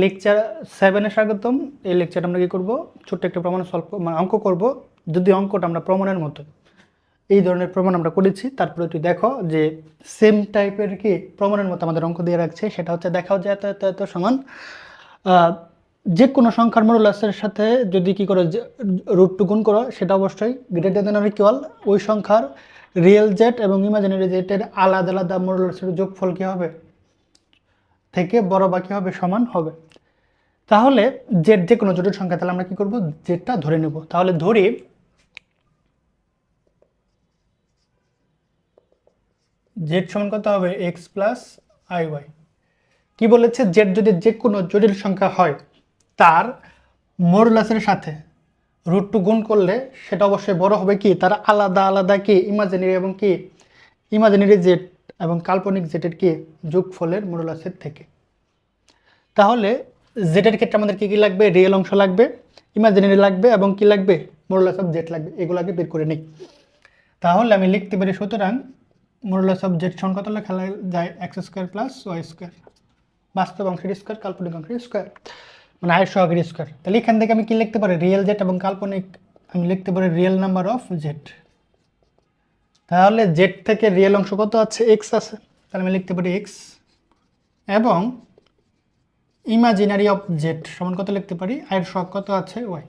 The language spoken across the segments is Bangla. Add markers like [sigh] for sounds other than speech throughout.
লেকচার সেভেনে স্বাগতম। এই লেকচার আমরা কী করব? ছোট্ট একটা প্রমাণ সলভ মানে অঙ্ক করব। যদি অঙ্কটা আমরা প্রমাণের মতো এই ধরনের প্রমাণ আমরা করেছি। তারপরে তুই দেখো যে সেম টাইপের কি প্রমাণের মতো আমাদের অঙ্ক দিয়ে রাখছে। সেটা হচ্ছে দেখাও যে এত এত এত সমান। যে কোনো সংখ্যার মডুলাসের সাথে যদি কি করো রুট টু গুণ করো, সেটা অবশ্যই গ্রেটার দেন ইকুয়াল ওই সংখ্যার রিয়েল জেট এবং ইমাজিনারি জেটের আলাদা আলাদা মডুলাসের যোগফল কী হবে? থেকে বড় বাকি হবে সমান হবে? তাহলে জেড যে কোনো জটিল সংখ্যা, তাহলে আমরা কি করব? জেডটা ধরে নেব। তাহলে ধরি জেড সমান কত হবে? এক্স প্লাস আই ওয়াই কি বলেছে? জেড যদি যে কোনো জটিল সংখ্যা হয়, তার মোরলাসের সাথে রুট টু গুণ করলে সেটা অবশ্যই বড় হবে কি? তার আলাদা আলাদা কি? ইমাজিনারি এবং কি? ইমাজিনারি জেড এবং কাল্পনিক জেটের কি যোগফলের মোরলাসের থেকে। তাহলে জেটের ক্ষেত্রে আমাদের কী কী লাগবে? রিয়েল অংশ লাগবে ইমাজিনারি লাগবে এবং কি লাগবে? মোরলাস অফ জেট লাগবে। এগুলো আগে বের করে নিই। তাহলে আমি লিখতে পারি সুতরাং মোরলাস অফ জেট সমান কত লেখা যায়? X square plus Y square বাস্তব অংশের স্কোয়ার কাল্পনিক অংশের স্কোয়ার মানে আয়ের সহগের স্কোয়ার তাহলে এখান থেকে আমি কি লিখতে পারি? রিয়েল জেট এবং কাল্পনিক। আমি লিখতে পারি রিয়েল নাম্বার অফ জেট তাহলে জেড থেকে রিয়েল অংশ কত আছে? এক্স আছে। তাহলে আমি লিখতে পারি এক্স এবং ইমাজিনারি অফ জেড সমান কত লিখতে পারি? আয়ের শখ কত আছে? ওয়াই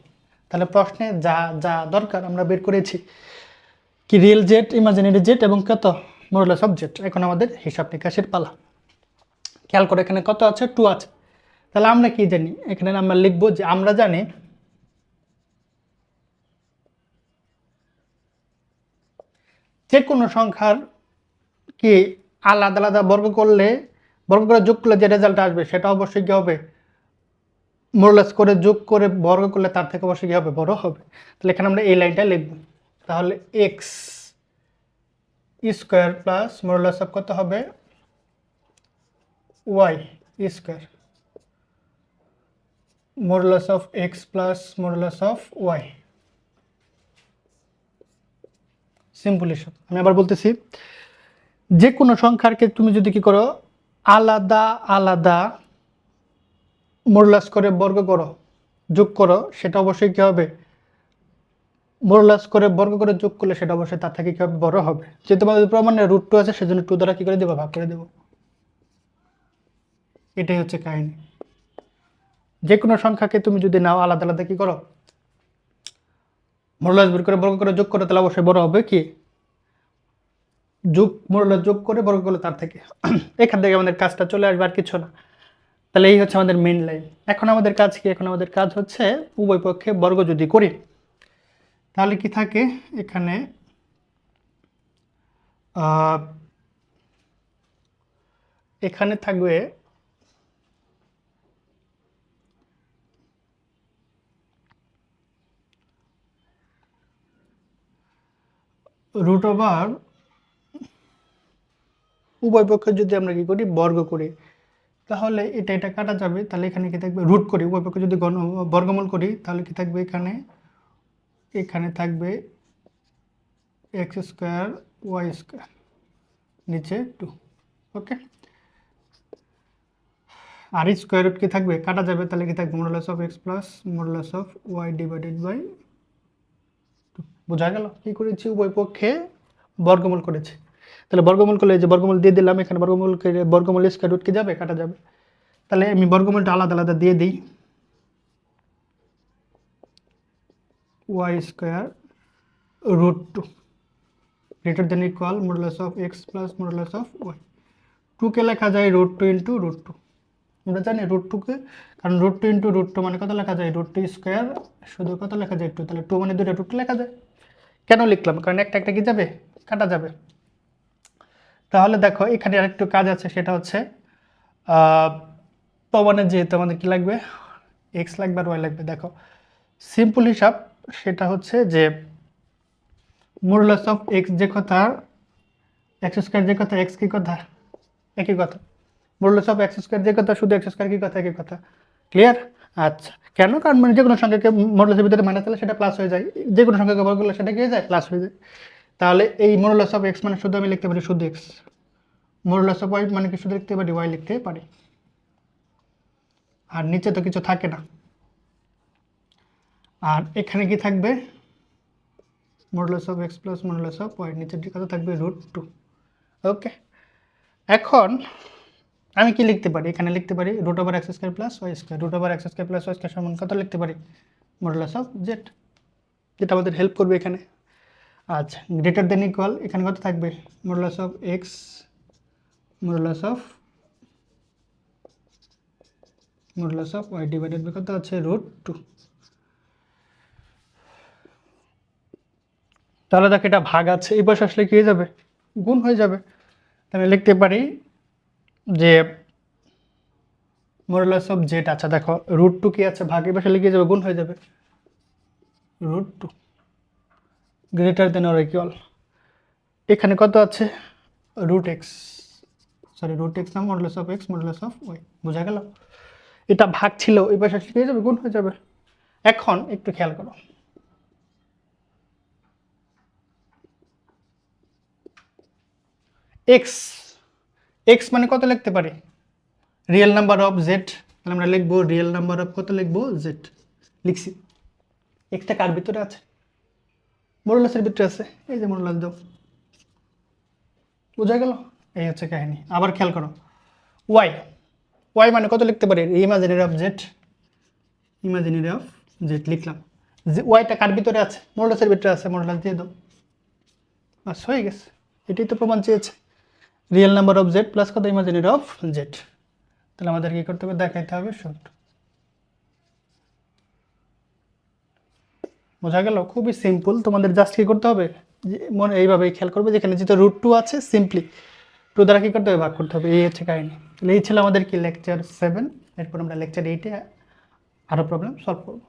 তাহলে প্রশ্নে যা যা দরকার আমরা বের করেছি। কি রিয়েল জেট ইমাজিনারি জেট এবং কত? মোরলেস অফ জেট এখন আমাদের হিসাব নিকাশের পালা। খেয়াল করে এখানে কত আছে? টু আছে। তাহলে আমরা কি জানি? এখানে আমরা লিখব যে আমরা জানি যে কোনো সংখ্যার কি আলাদা আলাদা বর্গ করলে, বর্গ করে যোগ করলে যে রেজাল্ট আসবে, সেটা অবশ্যই কী হবে? মোরলেস করে যোগ করে বর্গ করলে তার থেকে অবশ্যই কী হবে? বড় হবে। তাহলে এখানে আমরা এই লাইনটা লিখব। তাহলে X square plus modulus of কত হবে? Y square modulus of X plus modulus of Y simple আমি আবার বলতেছি যে কোনো সংখ্যারকে তুমি যদি কি করো, আলাদা আলাদা মোরলাস করে বর্গ করো, যোগ করো, সেটা অবশ্যই কী হবে? মোরলাস করে বর্গ করে যোগ করলে সেটা অবশ্যই তার থেকে কী হবে? বড় হবে। যেহেতু আমাদের প্রমাণে রুট টু আছে, সেজন্য টু দ্বারা কী করে দেবো? ভাগ করে দেবো। এটাই হচ্ছে কাহিনী। যে কোনো সংখ্যাকে তুমি যদি নাও, আলাদা আলাদা কী করো? মোরলাস বের করে বর্গ করে যোগ করে, তাহলে অবশ্যই বড় হবে কি? যোগ, মোরলাস যোগ করে বর্গ করলে তার থেকে। [clears throat] এখান থেকে আমাদের কাজটা চলে আসবে আর কিছু না। তাহলে এই হচ্ছে আমাদের মেন লাইন এখন আমাদের কাজ কি? এখন আমাদের কাজ হচ্ছে উভয় পক্ষে বর্গ যদি করি, তাহলে কি থাকে? এখানে এখানে থাকবে রুট ওভার উভয় পক্ষে যদি আমরা কি করি, বর্গ করি, তাহলে এটা এটা কাটা যাবে, তাহলে এখানে কি থাকবে রুট করি, উভয় পক্ষে যদি গণ, বর্গমূল করি, তাহলে কি থাকবে এখানে এখানে থাকবে এক্স স্কোয়ার ওয়াই স্কোয়ার নিচে টু ওকে আর স্কোয়ার রুট কি থাকবে, কাটা যাবে, তাহলে কি থাকবে modulus of X plus modulus of Y divided by বোঝা গেল? কি করেছি? উভয় পক্ষে বর্গমূল করেছি। তাহলে বর্গমূল করলে যে বর্গমূল দিয়ে দিলাম, এখানে বর্গমূল বর্গমূল স্কোয়ার রুট কি যাবে? কাটা যাবে। তাহলে আমি বর্গমূলটা আলাদা আলাদা দিয়ে দিই। Y square root two greater than equal modulus of X plus modulus of Y. টুকে লেখা যায় root two into root two. আমরা জানি রুট টুকে কারণ root two into root two মানে কত লেখা যায়? রুট টু স্কোয়ার শুধু কত লেখা যায়? টু। তাহলে টু মানে দুটো রুট লেখা যায়? কেন লিখলাম? কারণ একটা একটা কি যাবে? কাটা যাবে। তাহলে দেখো, এখানে আরেকটু কাজ আছে, সেটা হচ্ছে প্রমাণে যেহেতু আমাদের কী লাগবে? এক্স লাগবে আর ওয়াই লাগবে, দেখো। সিম্পল হিসাব, সেটা হচ্ছে যে মোরলাস অফ এক্স যে কথা এক্স স্কোয়ার যে কথা এক্স কি কথা? একই কথা। মোরলাস অফ এক্স স্কোয়ার যে কথা, শুধু এক্স স্কোয়ার কী কথা, একই কথা। ক্লিয়ার আচ্ছা। কেন? কারণ মানে যে কোনো সংখ্যাকে মোরলাসের ভিতরে মাইনাস দিলে সেটা প্লাস হয়ে যায়। যে কোনো সংখ্যাকে বর্গ করলে সেটা কি যায় প্লাস হয়ে যায়। তাহলে এই মোরলাস অফ এক্স মানে শুধু আমি লিখতে পারি শুধু এক্স মোরলাস অফ ওয়াই মানে কি শুধু লিখতে পারি? ওয়াই লিখতে পারি। আর নিচে তো কিছু থাকে না। আর এখানে কি থাকবে? Modulus of X plus modulus of Y নিচের দিকে থাকবে রুট টু ওকে এখন আমি কি লিখতে পারি? এখানে লিখতে পারি root over X square plus Y square root over X square plus Y square সমান কত লিখতে পারি? মডুলাস অফ জেড যেটা আমাদের হেল্প করবে এখানে। আচ্ছা গ্রেটার দেন ইকুয়াল এখানে কত থাকবে? Modulus of X modulus of modulus of Y divided by কত আছে? রুট টু তাহলে দেখ এটা ভাগ আছে, এই আসলে কি হয়ে যাবে? গুণ হয়ে যাবে। তাহলে লিখতে পারি যে মডুলাস অফ জেড আচ্ছা দেখো রুট টু কি আছে ভাগ এই পাশে লিখে যাবে, গুণ হয়ে যাবে। Root two greater than or equal এখানে কত আছে? Root X sorry root X না modulus of X modulus of Y বোঝা গেল? এটা ভাগ ছিল এই পাশে হয়ে যাবে, গুণ হয়ে যাবে। এখন একটু খেয়াল করো। এক্স এক্স মানে কত লিখতে পারি? রিয়েল নাম্বার অফ জেড তাহলে আমরা লিখব রিয়েল নাম্বার অফ কত লিখব? জেড লিখছি। এক্সটা কার ভিতরে আছে? মোরলাসের ভিতরে আছে। এই যে মোরলাস দাও। বোঝা গেল? এই হচ্ছে কাহিনী। আবার খেয়াল করো। ওয়াই ওয়াই মানে কত লিখতে পারি? Imaginary of Z imaginary of Z লিখলাম। যে ওয়াইটা কার ভিতরে আছে? মোরলাসের ভিতরে আছে। মোরলাস দিয়ে দাও। বাস, হয়ে গেছে। এটাই তো প্রমাণ চেয়েছে। Real number of Z plus কত? ইমাজিনারি অফ জেড তাহলে আমাদের কি করতে হবে? দেখাইতে হবে শর্ট বোঝা গেল? খুবই সিম্পল তোমাদের জাস্ট কী করতে হবে? মনে এইভাবেই খেয়াল করবে। যেখানে যেহেতু রুট টু আছে সিম্পলি টু দ্বারা কী করতে হবে? ভাগ করতে হবে। এই হচ্ছে কাহিনি। তাহলে এই ছিল আমাদের কি? লেকচার সেভেন এরপর আমরা লেকচার এইটে আরও প্রবলেম সলভ করব।